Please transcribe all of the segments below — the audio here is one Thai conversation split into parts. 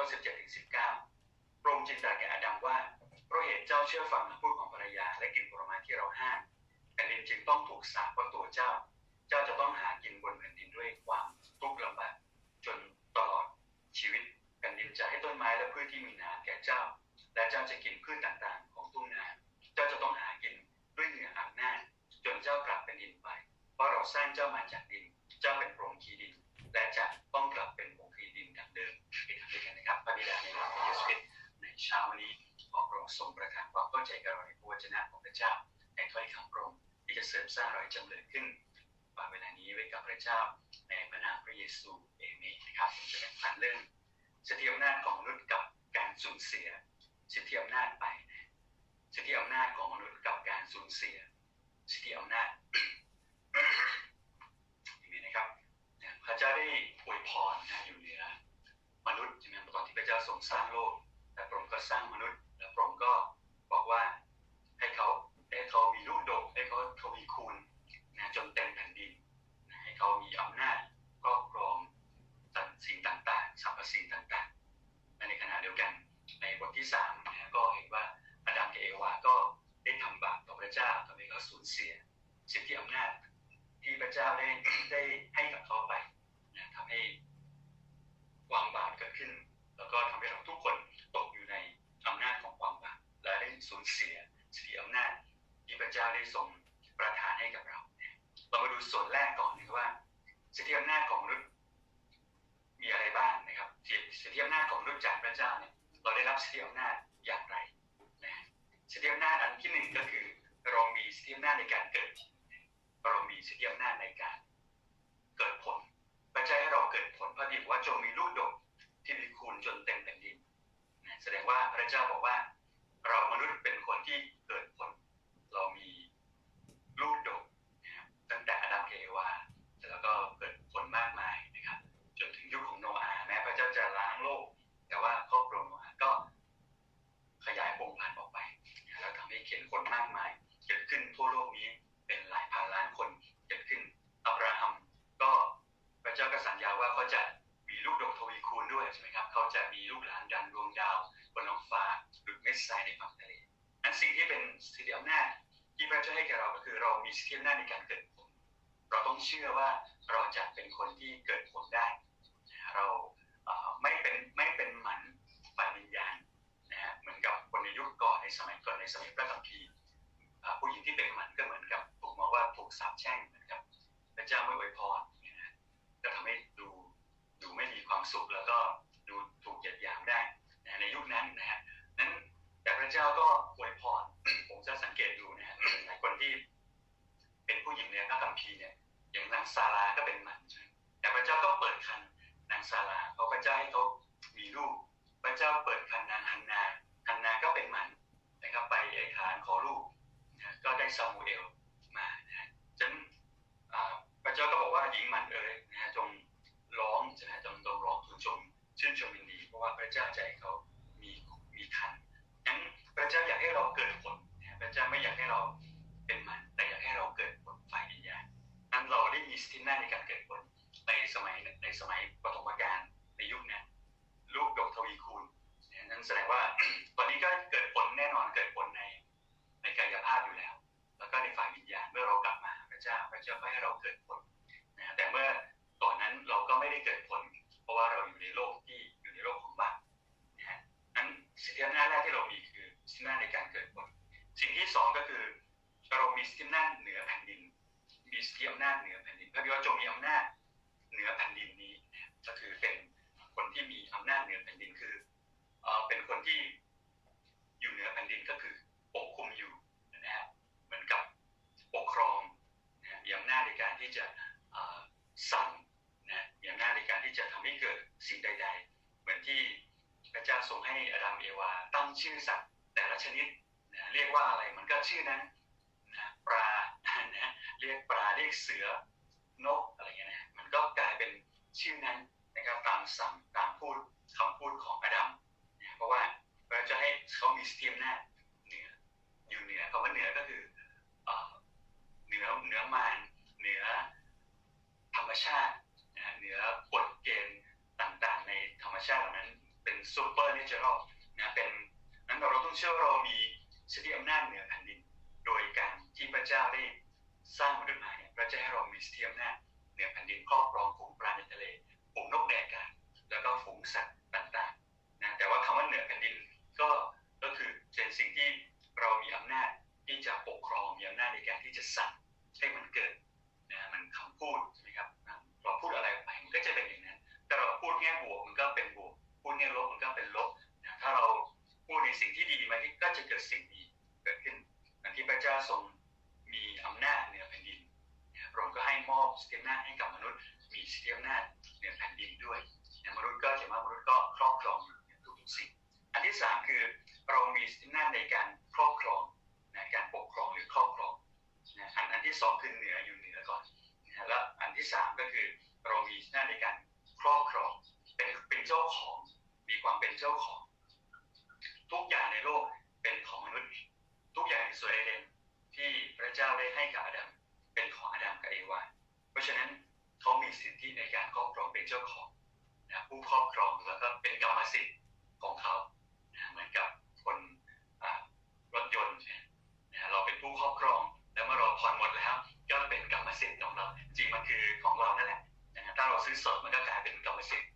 ข้อ 17ถึง19พระองค์จึงตรัสแก่อาดัมว่าเพราะเหตุเจ้าเชื่อฟังคำพูดของภรรยา และกินผลไม้ที่เราห้ามแผ่นดินจึงต้องถูกสาปเพราะตัวเจ้า เจ้าจะต้องหากินบนแผ่นดินด้วยความทุกข์ลำบากจนตลอดชีวิตแผ่นดินจะให้ต้นไม้และพืชที่มีน้ำแก่เจ้า และเจ้าจะกินพืชต่างๆ ของทุ่งนาเจ้าจะต้องหากินด้วยเหงื่ออาบหน้าจนเจ้ากลับเป็นดินไป เพราะเราสร้างเจ้ามาจากดิน เจ้าเป็นโพรงคีดิน และจะต้องกลับ เช้าวันนี้ขอพระองค์ทรงประทานความเข้าใจกับเราในพระวจนะของพระเจ้าในถ้อยคำพระองค์ที่จะเสริมสร้างเราให้จำเริญขึ้นฝากเวลานี้ไว้กับพระเจ้าในพระนามพระเยซูเอเมนนะครับผมจะแบ่งปันเรื่องสิทธิอำนาจของมนุษย์กับการสูญเสียสิทธิอำนาจไปสิทธิอำนาจของมนุษย์กับการสูญเสียสิทธิอำนาจอย่างนี้นะครับพระเจ้าได้อวยพรนะอยู่เหนือมนุษย์ใช่ไหมตอนที่พระเจ้าทรงสร้างโลก แต่พระองค์ก็สร้างมนุษย์ และพระองค์ก็บอกว่าให้เขาให้เขามีลูกดก ให้เขาทวีคูณนะจนเต็มแผ่นดินนะให้เขามีอำนาจครอบครองสิ่งต่างๆสรรพสิ่งต่างๆและในขณะเดียวกัน นั้นสิ่งที่เป็นสิทธิอำนาจที่พระเจ้าให้แก่เราก็คือเรามีสิทธิอำนาจในการเกิดผล เราต้องเชื่อว่าเราจะเป็นคนที่เกิดผลได้ เราไม่เป็นไม่เป็นหมันฝ่ายวิญญาณนะฮะเหมือนกับคนในยุคก่อนในสมัยก่อนในสมัยพระคัมภีร์ผู้หญิงที่เป็นหมันก็เหมือนกับถูกมองว่าถูกสาปแช่งเหมือนกับพระเจ้าไม่อวยพรนะก็ทำให้ดูดูไม่มีความสุขแล้วก็ดูถูกเหยียดหยามได้นะในยุคนั้นนะฮะ แต่พระเจ้าก็อวยพรผมจะสังเกตดูนะฮะหลายคนที่เป็นผู้หญิงในพระคัมภีร์เนี่ยอย่างนางซาราก็เป็นหมันใช่แต่พระเจ้าก็ เจ้าพระเจ้าให้เราเกิดผลนะแต่เมื่อก่อนนั้นเราก็ไม่ได้เกิดผล เพราะว่าเราอยู่ในโลกที่อยู่ในโลกของบาปนะฮะนั้นสิทธิอำนาจแรกที่เรามีคือสิทธิอำนาจในการเกิดผล สิ่งที่สองก็คือเรามีสิทธิอำนาจเหนือแผ่นดิน มีสิทธิอำนาจเหนือแผ่นดินพระบิดาจง สิ่งใด ๆ เหมือนที่พระเจ้าทรงให้อดัมเอวา ตั้งชื่อสัตว์แต่ละชนิดนะเรียกว่าอะไรมันก็ชื่อนั้นนะปลานะเรียกปลาเรียกเสือนกอะไรเงี้ยนะมันก็กลายเป็นชื่อนั้นนะครับตามสั่งตามพูดคำพูดของอดัมนะเพราะว่าเราจะให้เขามีสเตียมหน้าเหนืออยู่เหนือคำว่าเหนือก็คือเหนือเหนือมารเหนือธรรมชาติเหนือกฎเกณฑ์ ต่างๆ ในธรรมชาตินั้นเป็นซูเปอร์เนเจอรัลนะเป็นนั้นเราต้องเชื่อเรามีสิทธิอำนาจเหนือแผ่นดิน โดยการที่พระเจ้าได้สร้างมนุษย์มาเนี่ยพระเจ้าให้เรามีสิทธิอำนาจเหนือแผ่นดินครอบครองฝูงปลาในทะเลฝูงนกแดกกาแล้วก็ฝูงสัตว์ต่างๆนะแต่ว่าคำว่าเหนือแผ่นดินก็ก็คือเป็นสิ่งที่เรามีอำนาจที่จะปกครองมีอำนาจในการที่จะสั่ง ดสิ่งดีเกิดขึ้นอันที่พระเจ้าทรงมีอำนาจเหนือแผ่นดินพระองค์ก็ให้มอบสิทธิอำนาจให้กับมนุษย์ มีสิทธิอำนาจเหนือแผ่นดินด้วยมนุษย์ก็เขียนว่ามนุษย์ก็ครอบครองทุกสิ่ง อันที่สามคือเรามีสิทธิอำนาจในการครอบครองนะการปกครองหรือครอบครองนะอันอันที่สองคือเหนือ มันคือของเรานั่นแหละนะถ้าเราซื้อสดมันก็กลายเป็นกรรมสิทธิ์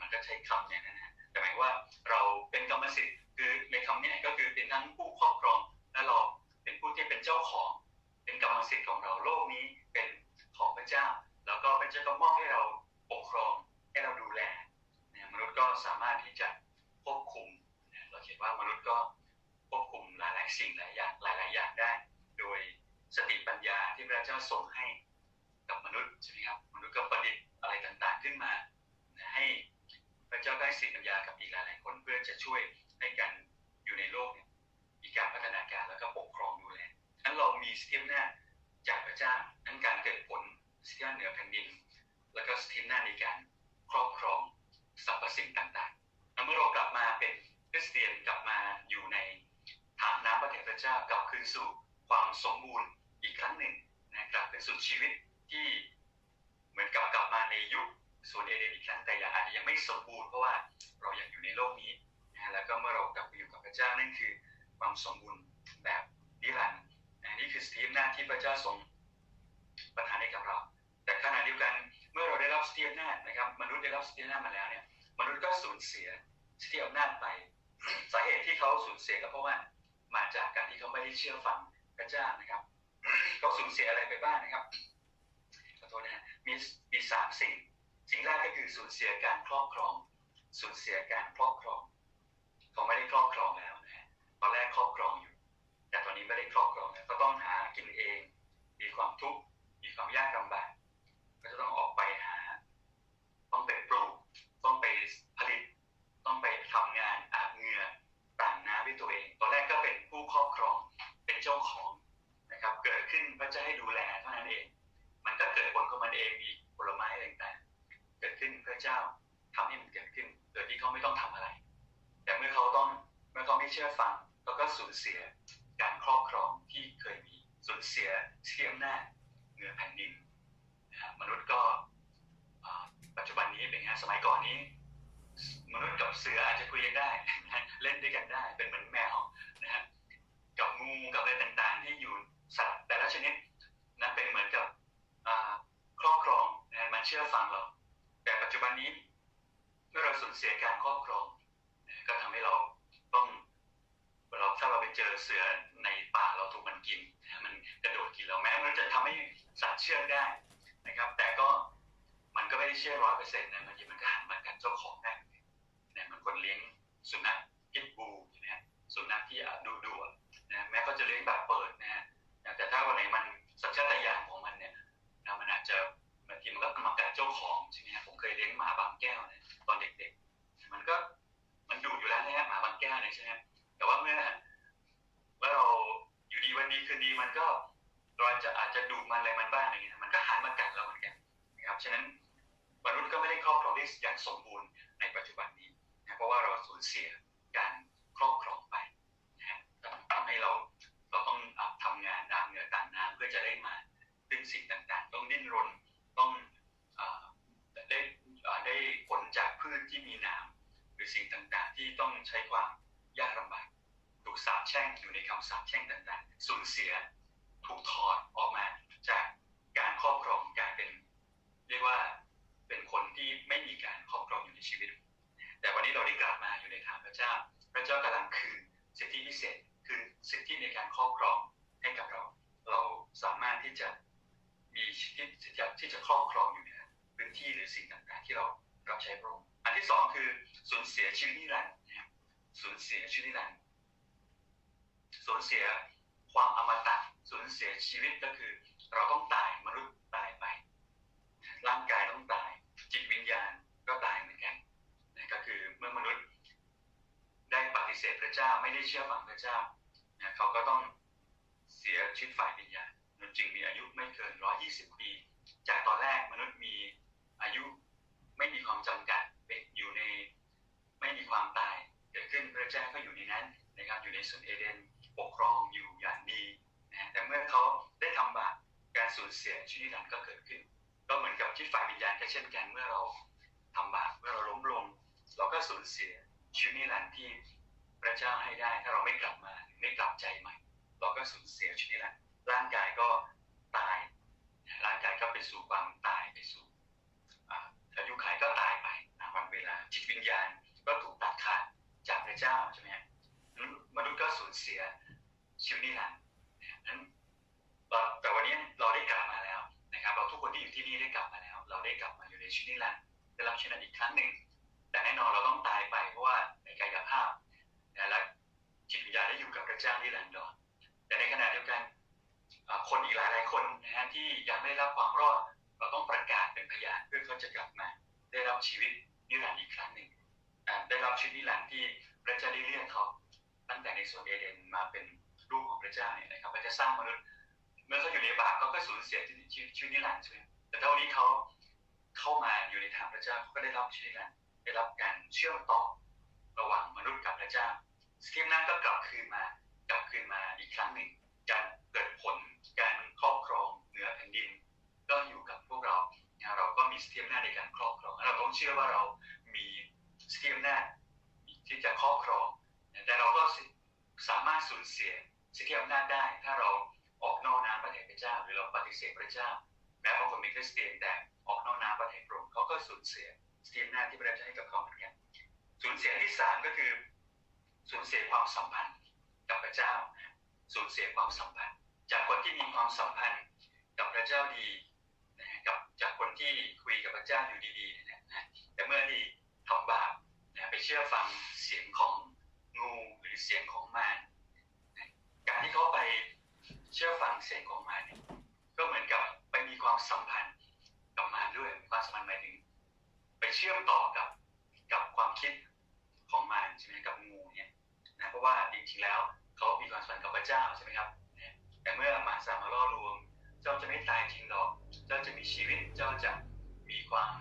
มันก็ใช้คำอย่างนั้นนะแต่หมายว่าเราเป็นกรรมสิทธิ์คือในคำนี้ก็คือเป็นทั้งผู้ครอบครองและเราเป็นผู้ที่เป็นเจ้าของ เป็นกรรมสิทธิ์ของเราโลกนี้เป็นของพระเจ้า แล้วก็พระเจ้าก็มอบให้เราปกครองให้เราดูแลมนุษย์ก็สามารถที่จะควบคุมเราเห็นว่ามนุษย์ก็ควบคุมหลาย ๆ สิ่งหลายอย่างหลาย ๆ อย่างได้ โดยสติปัญญาที่พระเจ้าส่งให้ นุษย์ใช่ไหมครับมนุษย์ก็ประดิษฐ์อะไรต่างๆ ขึ้นมา ให้พระเจ้าได้สติปัญญากับอีกหลายๆคนเพื่อจะช่วยให้กันอยู่ในโลกเนี่ยมีการพัฒนาการแล้วก็ปกครองดูแลนั้นเรามีสติปัญญาจากพระเจ้านั้นการเกิดผลสติปัญญาเหนือแผ่นดิน แล้วก็สติปัญญาในการครอบครองสรรพสิ่งต่างๆแล้วเมื่อเรากลับมาเป็นคริสเตียนกลับมาอยู่ในฐานน้ำพระเถรพระเจ้ากลับคืนสู่ความสมบูรณ์อีกครั้งหนึ่งนะกลับเป็นสู่ชีวิต ที่เหมือนกับกลับมาในยุคสวนเอเดนอีกครั้งแต่ยังอาจจะยังไม่สมบูรณ์เพราะว่าเรายังอยู่ในโลกนี้นะแล้วก็เมื่อเรากลับไปอยู่กับพระเจ้านั่นคือความสมบูรณ์แบบนิรันดร์นะนี่คือสติหน้าที่พระเจ้าทรงประทานให้กับเรา แต่ขณะเดียวกันเมื่อเราได้รับสติอำนานะครับมนุษย์ได้รับสติอำนามาแล้วเนี่ยมนุษย์ก็สูญเสียสติอำนาจไปสาเหตุที่เขาสูญเสียก็เพราะว่ามาจากการที่เขาไม่ได้เชื่อฟังพระเจ้านะครับเขาสูญเสียอะไรไปบ้างนะครับ ษนะฮะมีมีสามสิ่ง สิ่งแรกก็คือสูญเสียการครอบครอง สูญเสียการครอบครองเขาไม่ได้ครอบครองแล้วนะฮะตอนแรกครอบครองอยู่ แต่ตอนนี้ไม่ได้ครอบครองแล้วก็ต้องหากินเอง มีความทุกข์มีความยากลำบากก็จะต้องออกไปหา ต้องไปปลูก ต้องไปผลิต ต้องไปทำงานอาบเหงื่อต่างน้ำด้วยตัวเอง ตอนแรกก็เป็นผู้ครอบครอง ไม่เชื่อฟังเขาก็สูญเสียการครอบครองที่เคยมีสูญเสียเชี่ยมหน้าเหนือแผ่นดินนะมนุษย์ก็ปัจจุบันนี้เป็นไงสมัยก่อนนี้ มนุษย์กับเสืออาจจะคุยกันได้เล่นด้วยกันได้เป็นเหมือนแมวนะฮะกับงูกับอะไรต่างๆ ที่อยู่สัตว์แต่ละชนิดนะเป็นเหมือนกับครอบครองนะมันเชื่อฟังเรา แต่ปัจจุบันนี้เมื่อเราสูญเสียการครอบครอง ก็ทำให้เราต้อง เราถ้าเราไปเจอเสือในป่าเราถูกมันกิน มันกระโดดกินเราแม้มันจะทำให้สัตว์เชื่องได้นะครับ แต่ก็มันก็ไม่ได้เชื่อร้อยเปอร์เซ็นต์นะบางทีมันก็หันมากันเจ้าของได้เนี่ยมันคนเลี้ยงสุนัขพิทบูนะสุนัขที่ดูดูนะแม้เขาจะเลี้ยงแบบเปิดนะแต่ถ้าวันไหนมันสัญชาตญาณของมันเนี่ยนะมันอาจจะบางทีมันก็มากัดเจ้าของใช่ไหมผมเคยเลี้ยงหมาบางแก้วเนี่ยตอนเด็กๆ มันก็มันดุอยู่แล้วนะฮะหมาบางแก้วเนี่ยใช่ไหม แต่ว่าเมื่อเมื่อเราอยู่ดีวันดีคืนดีมันก็เราจะอาจจะดุมันอะไรมันบ้างอะไรเงี้ยมันก็หันมากัดเราเหมือนกันนะครับฉะนั้นมนุษย์ก็ไม่ได้ครอบครองได้อย่างสมบูรณ์ในปัจจุบันนี้นะเพราะว่าเราสูญเสียการครอบครองไปนะทำให้เราเราต้องทำงานดานเหนือต่างน้ำเพื่อจะได้มาดึงสิ่งต่างๆ ต้องดิ้นรนต้องได้ได้ผลจากพืชที่มีน้ำหรือสิ่งต่างๆ ที่ต้องใช้ความ ยากลำบากถูกสาปแช่งอยู่ในคำสาปแช่งต่างๆสูญเสียถูกถอดออกมาจากการครอบครองการเป็น เรียกว่าเป็นคนที่ไม่มีการครอบครองอยู่ในชีวิต แต่วันนี้เราได้กลับมาอยู่ในฐานพระเจ้า พระเจ้ากำลังคืนสิทธิพิเศษคือสิทธิในการครอบครองให้กับเรา เราสามารถที่จะมีสิทธิที่จะครอบครองอยู่ในพื้นที่หรือสิ่งต่างๆ ที่เรารับใช้พระองค์อันที่สองคือสูญเสียชีวิตนิรันดร์ สูญเสียชีวิตนิรันสูญเสียความอมตะสูญเสียชีวิตก็คือ เราต้องตายมนุษย์ตายไป ร่างกายต้องตาย จิตวิญญาณก็ตายเหมือนกันนะก็คือเมื่อมนุษย์ ได้ปฏิเสธพระเจ้าไม่ได้เชื่อฟังพระเจ้านะเขาก็ต้องเสียชีวิตฝ่ายวิญญาณมนุษย์จึงมีอายุไม่เกิน120ปี จากตอนแรกมนุษย์มีอายุไม่มีความจำกัดเป็นอยู่ในไม่มีความตายเกิดขึ้นพ ระเจ้าก็อยู่ในนั้นนะครับอยู่ในสวนเอเดนปกครองอยู่อย่างดีนะแต่เมื่อเขาได้ทำบาปการสูญเสียชีวิตนิรันก็เกิดขึ้น ก็เหมือนกับที่ฝ่ายวิญญาณก็เช่นกันเมื่อเราทำบาปเมื่อเราล้มลง เราก็สูญเสียชีวิตนิรันดร์ที่พระเจ้าให้ได้ ถ้าเราไม่กลับมาไม่กลับใจใหม่ เราก็สูญเสียชีวิตนิรันดร์ร่างกายก็ตายร่างกายก็ไปสู่ความตายไปสู่อาอายุขัยก็ตายไปตามวันเวลาจิตวิญญาณก็ถูกตัดขาดจากพระเจ้าใช่ไหมฮะมนุษย์ก็สูญเสีย ชีวิตนิรันดร์นั้นแต่วันนี้เราได้กลับมาแล้วนะครับ เราทุกคนที่อยู่ที่นี่ได้กลับมาแล้ว เราได้กลับมาอยู่ในชีวิตนิรันดร์ได้รับชีวิตอีกครั้งหนึ่ง แต่แน่นอนเราต้องตายไปเพราะว่าในกายภาพและจิตวิญญาณได้อยู่กับพระเจ้านิรันดร์แต่ในขณะเดียวกันคนอีกหลายหลายคนนะฮะที่ยังไม่ได้รับความรอด เราต้องประกาศเป็นพยานเพื่อเขาจะกลับมา ได้รับชีวิตนิรันดร์อีกครั้งหนึ่งได้รับชีวิตนิรันดร์ที่พระเจ้าได้เรียกเขาตั้งแต่ในสวนเอเดนมาเป็น ลูกของพระเจ้าเนี่ยนะครับพระเจ้าสร้างมนุษย์เมื่อเขาอยู่ในบาปเขาก็สูญเสียชีวิตชีวิตนิรันดร์ใช่ไหมแต่ถ้านนี้เขาเข้ามาอยู่ในทางพระเจ้าเขาก็ได้รับชีวิตนิรันดร์ได้รับการเชื่อมต่อระหว่างมนุษย์กับพระเจ้าสกีมนั้นก็กลับคืนมากลับคืนมาอีกครั้งหนึ่งการเกิดผลการครอบครองเหนือแผ่นดิน ก็อยู่กับพวกเรานะเราก็มีสกีมหน้าในการครอบครองเราต้องเชื่อว่าเรามีสกีมหน้าที่จะครอบครองแต่เราก็สามารถสูญเสีย สิทธิอำนาจได้ ถ้าเราออกนอกน้ำประเทศพระเจ้า หรือเราปฏิเสธพระเจ้า แม้บางคนมีคริสเตียนแต่ออกนอกน้ำประเทศพระองค์เขาก็สูญเสียสิทธิอำนาจที่พระเจ้าให้กับเขาเหมือนกันสูญเสียที่สามก็คือสูญเสียความสัมพันธ์กับพระเจ้าสูญเสียความสัมพันธ์ จากคนที่มีความสัมพันธ์กับพระเจ้าดีนะฮะกับจากคนที่คุยกับพระเจ้าอยู่ดีๆนี่ยนะแต่เมื่อที่ทำบาปนะไปเชื่อฟังเสียงของงูหรือเสียงของมาร การที่เขาไปเชื่อฟังเสียงของมารเนี่ยก็เหมือนกับไปมีความสัมพันธ์กับมารด้วยความสัมพันธ์หมายถึง ไปเชื่อมต่อกับกับความคิดของมารใช่ไหมกับงูเนี่ยนะเพราะว่าจริงๆแล้วเขามีความสัมพันธ์กับพระเจ้าใช่ไหมครับแต่เมื่อมารสามารถล่อลวง เจ้าจะไม่ตายจริงหรอกเจ้าจะมีชีวิตเจ้าจะมีความ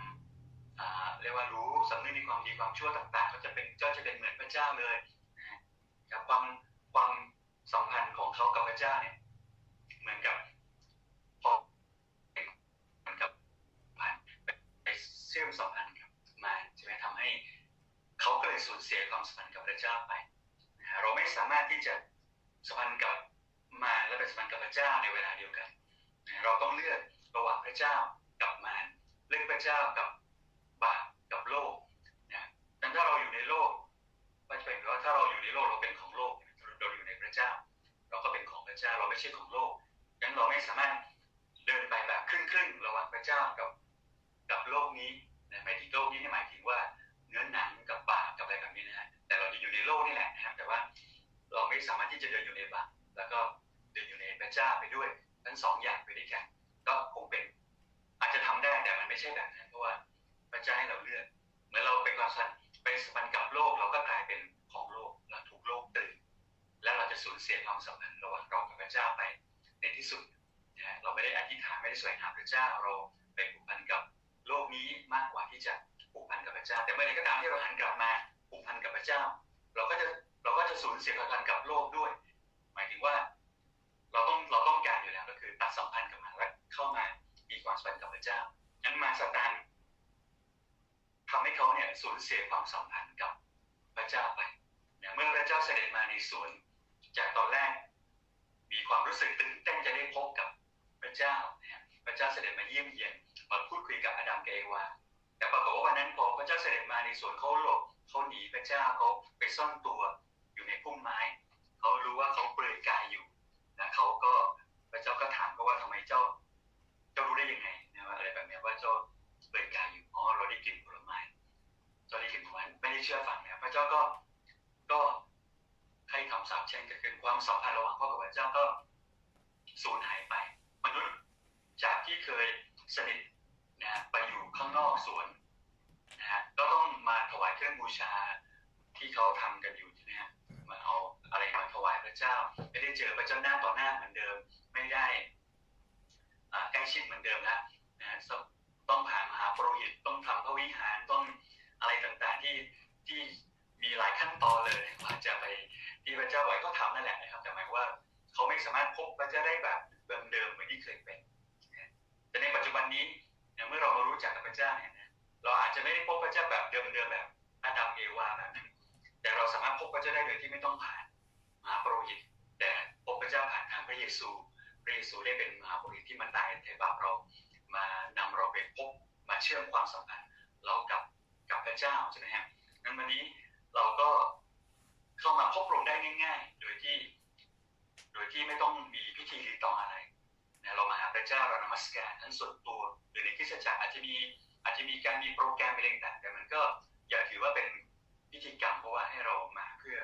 เรียกว่ารู้สำนึกในความดีความชั่วต่างๆเขาจะเป็นเจ้าจะเป็นเหมือนพระเจ้าเลยนะฮะกับความความ สัมพันธ์ของเขากับพระเจ้าเนี่ย เหมือนกับพอเหมือนกับผ่านไปเชื่อมสัมพันธ์กับมาใช่ไหมทำให้เขาก็เลยสูญเสียความสัมพันธ์กับพระเจ้าไปเราไม่สามารถที่จะสัมพันธ์กับมาและเป็นสัมพันธ์กับพระเจ้าในเวลาเดียวกันเราต้องเลือกระหว่างพระเจ้ากับมารเลือกพระเจ้ากับบาปกับโลกนะดังถ้าเราอยู่ในโลกก็จะเป็นว่าถ้าเราอยู่ในโลกเราเป็นของโลก ระเจ้าเราไม่ใช่ของโลกงั้นเราไม่สามารถเดินไปแบบครึ่งๆระหว่างพระเจ้ากับ กับโลกนี้นะหมายถึงโลกนี้หมายถึงว่าเนื้อหนังกับบาปกับอะไรแบบนี้นะฮะแต่เราจะอยู่ในโลกนี่แหละนะครับ แต่ว่าเราไม่สามารถที่จะเดินอยู่ในบาปแล้วก็เดินอยู่ในพระเจ้าไปด้วย ทั้งสองอย่างไปด้วยกันก็คงเป็นอาจจะทำได้แต่มันไม่ใช่แบบนั้นเพราะว่าพระเจ้าให้เราเลือกเหมือนเราเป็นความสัมพันธ์ไปสัมพันธ์กับโลกเราก็กลายเป็นของโลกเราถูกโลกตื่นและเรา จะสูญเสียความสัมพันธ์ระหว่างเรากับพระเจ้าไปในที่สุดนะเราไม่ได้อธิษฐานไม่ได้แสวงหาพระเจ้าเราไปผูกพันกับโลกนี้มากกว่าที่จะผูกพันกับพระเจ้า แต่เมื่อไรก็ตามที่เราหันกลับมาผูกพันกับพระเจ้า เราก็จะเราก็จะสูญเสียความสัมพันธ์กับโลกด้วย หมายถึงว่า เราต้องเราต้องการอยู่แล้วก็คือตัดสัมพันธ์กับมันและเข้ามามีความสัมพันธ์กับพระเจ้างั้นมาสตานทำให้เขาเนี่ยสูญเสียความสัมพันธ์กับพระเจ้าไปเมื่อพระเจ้าเสด็จมาในสวน จากตอนแรก มีความรู้สึกตื่นเต้นจะได้พบกับพระเจ้านะพระเจ้าเสด็จมาเยี่ยมเยียนมาพูดคุยกับอาดัมกับเอวาแต่ปรากฏว่าวันนั้นพอพระเจ้าเสด็จมาในสวนเขาหลบเขาหนีพระเจ้าเขาไปซ่อนตัวอยู่ในพุ่มไม้เขารู้ว่าเขาเปลือยกาย สัมพันธ์ระหว่างพ่อกับพระเจ้าก็สูญหายไป มนุษย์จากที่เคยสนิทนะไปอยู่ข้างนอกสวนนะฮะก็ต้องมาถวายเครื่องบูชาที่เขาทำกันอยู่ใช่ไหมฮะมาเอาอะไรมาถวายพระเจ้า ไม่ได้เจอพระเจ้าหน้าต่อหน้าเหมือนเดิม ไม่ได้ใกล้ชิดเหมือนเดิมแล้วนะฮะต้องผ่านมหาปรหิตต้องทำพระวิหารต้องอะไรต่างๆที่ที่มีหลายขั้นตอนเลยกว่าจะไป ที่พระเจ้าไว้ก็ทำนั่นแหละนะครับ แต่หมายว่าเขาไม่สามารถพบพระเจ้าได้แบบเดิมๆเหมือนที่เคยเป็นแต่ในปัจจุบันนี้เมื่อเรามารู้จักกับพระเจ้าเนี่ยเราอาจจะไม่ได้พบพระเจ้าแบบเดิมๆแบบอาดัมเอวาแบบนั้นแต่เราสามารถพบพระเจ้าได้โดยที่ไม่ต้องผ่านมหาปรหิตแต่พบพระเจ้าผ่านทางพระเยซู พระเยซูได้เป็นมหาปรหิตที่มาตายในบาปเรา มานำเราไปพบมาเชื่อมความสัมพันธ์เรากับกับพระเจ้าใช่ไหมฮะงั้นวันนี้เราก็ เข้ามาพบพระองได้ง่าย ๆ โดยที่ โดยที่ไม่ต้องมีพิธีรีตองอะไรนะเรามาหาพระเจ้าเรานมัสการทั้งส่วนตัวหรือในคริสตจักรอาจจะมีอาจจะมีการมีโปรแกรมอะไรต่างแต่มันก็อย่าถือว่าเป็นพิธีกรรมเพราะว่าให้เรามาเพื่อ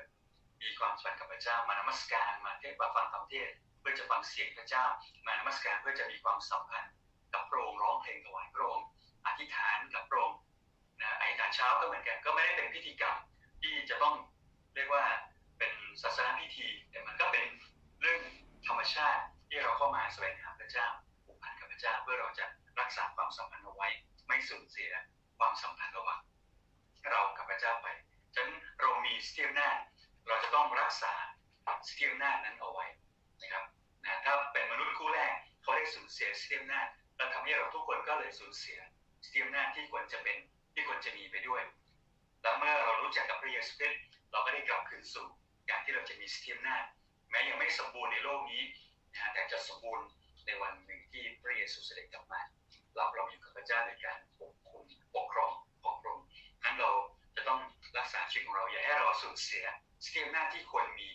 มีความสัมพันธ์กับพระเจ้ามานมัสการมาเทศมาฟังธรรมเทศเพื่อจะฟังเสียงพระเจ้ามานมัสการเพื่อจะมีความสัมพันธ์กับพระองค์ร้องเพลงถวายพระองค์อธิษฐานกับพระองค์นะอธิษฐานเช้าก็เหมือนกันก็ไม่ได้เป็นพิธีกรรมที่จะต้อง เรียกว่าเป็นศาสนาพิธี แต่มันก็เป็นเรื่องธรรมชาติที่เราเข้ามาแสวงหาพระเจ้าผูกพันกับพระเจ้าเพื่อเราจะรักษาความสัมพันธ์เอาไว้ ไม่สูญเสียความสัมพันธ์ระหว่างเรากับพระเจ้าไปฉะนั้นเรามีสเตียมหน้าเราจะต้องรักษาสเตียมหน้านั้นเอาไว้นะครับนะถ้าเป็นมนุษย์คู่แรกเขาได้สูญเสียสเตียมหน้าและทำให้เราทุกคนก็เลยสูญเสียสเตียมหน้าที่ควรจะเป็นที่ควรจะมีไปด้วย แล้วเมื่อเรารู้จักกับพระเยซูคริสต์ เราก็ได้กลับคืนสู่การที่เราจะมีสเตียมหน้าแม้ยังไม่สมบูรณ์ในโลกนี้นะแต่จะสมบูรณ์ในวันหนึ่งที่พระเยซูเสด็จกลับมา เราเราอยู่กับพระเจ้าในการปกคุมปกครองของพระองค์นั้นเราจะต้องรักษาชีวิตของเราอย่าให้เราสูญเสียสเตียมหน้าที่ควรมี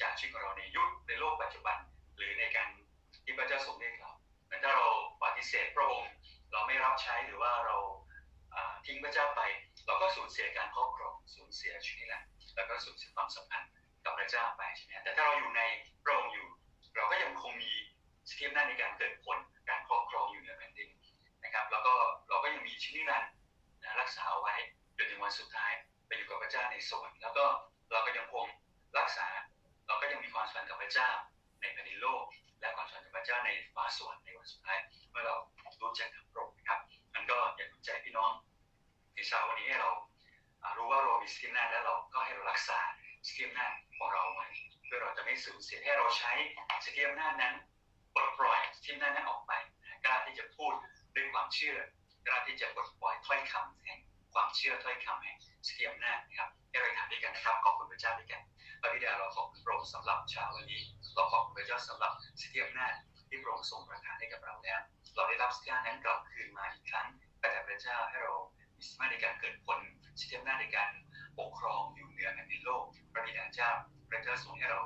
จากชีวิตของเราในยุคในโลกปัจจุบัน หรือในการที่พระเจ้าทรงเรียกเราแต่ถ้าเราปฏิเสธพระองค์เราไม่รับใช้หรือว่าเราทิ้งพระเจ้าไป เราก็สูญเสียการครอบครองสูญเสียชีวิตแหละแล้วก็สูญเสียความสัมพันธ์กับพระเจ้าไปใช่ไหมแต่ถ้าเราอยู่ในพระองค์อยู่ เราก็ยังคงมีสเตียมหน้าในการเกิดผลการครอบครองอยู่เหนือแผ่นดินนะครับ แล้วก็เราก็ยังมีชีวิตนั้นนะรักษาเอาไว้จนถึงวันสุดท้ายไปอยู่กับพระเจ้าในสวรรค์แล้วก็เราก็ยังคงรักษา เราก็ยังมีความสัมพันธ์กับพระเจ้าในแผ่นดินโลก และความสัมพันธ์กับพระเจ้าในฟ้าสวรรค์ในวันสุดท้ายเมื่อเรารู้จักพระองค์นะครับมันก็อยากหนุนใจพี่น้อง ในเช้าวันนี้ให้เรารู้ว่าเรามีสกิลหน้าแล้วเราก็ให้เรารักษาสกิลหน้าของเราไว้เพื่อเราจะไม่สูญเสียให้เราใช้สกิลหน้านั้นปลดปล่อยสกิลหน้านั้นออกไปกล้าที่จะพูดด้วยความเชื่อกล้าที่จะปลดปล่อยถ้อยคำแห่งความเชื่อถ้อยคำแห่งสกิลหน้านะครับให้เราทำด้วยกันนะครับขอบคุณพระเจ้าด้วยกันพระบิดาเราขอบคุณพระองค์สำหรับเช้าวันนี้เราขอบคุณพระเจ้าสำหรับสกิลหน้าที่พระองค์ทรงประทานให้กับเราแล้วเราได้รับสกิลนั้นกลับคืนมาอีกครั้งแต่พระเจ้าให้เรา มีสมาในการเกิดผลสกิลหน้าในการปกครองอยู่เหนือแผ่นดินโลกพระบิดาเจ้าพระเจ้าทรงให้เรา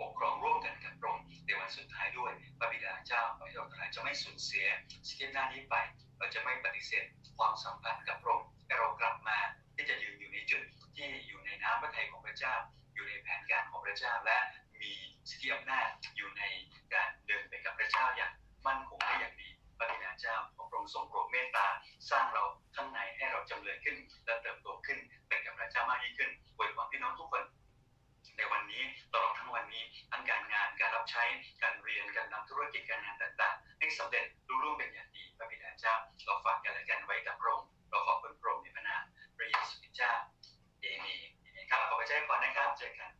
ปกครองร่วมกันกับพระองค์ในวันสุดท้ายด้วยพระบิดาเจ้าให้เราทั้งหลายจะไม่สูญเสียสกิลหน้านี้ไปเราจะไม่ปฏิเสธความสัมพันธ์กับพระองค์ให้เรากลับมาที่จะยืนอยู่ในจุดที่อยู่ในน้ำพระทัยของพระเจ้า อยู่ในแผนการของพระเจ้าและมีสกิอำนาจอยู่ในการเดินไปกับพระเจ้าอย่างมั่นคงได้อย่างดี พระบิดาเจ้าของพระองค์ทรงโปรดเมตตา สร้างเราข้างในให้เราจำเริญขึ้น และเติบโตขึ้นเป็นกับพระเจ้ามากยิ่งขึ้นอวยความพี่น้องทุกคน ในวันนี้ตลอดทั้งวันนี้ทั้งการงานการรับใช้การเรียนการทำธุรกิจการงานต่างๆให้สำเร็จรุ่งร่วงเป็นอย่างดีพระบิดาเจ้าเราฝากกันและกันไว้กับพระองค์เราขอบคุณพระองค์ในพระนามพระเยซูคริสต์เจ้าเอเมนครับขอบใะเจ้าพรนะครับเจอกัน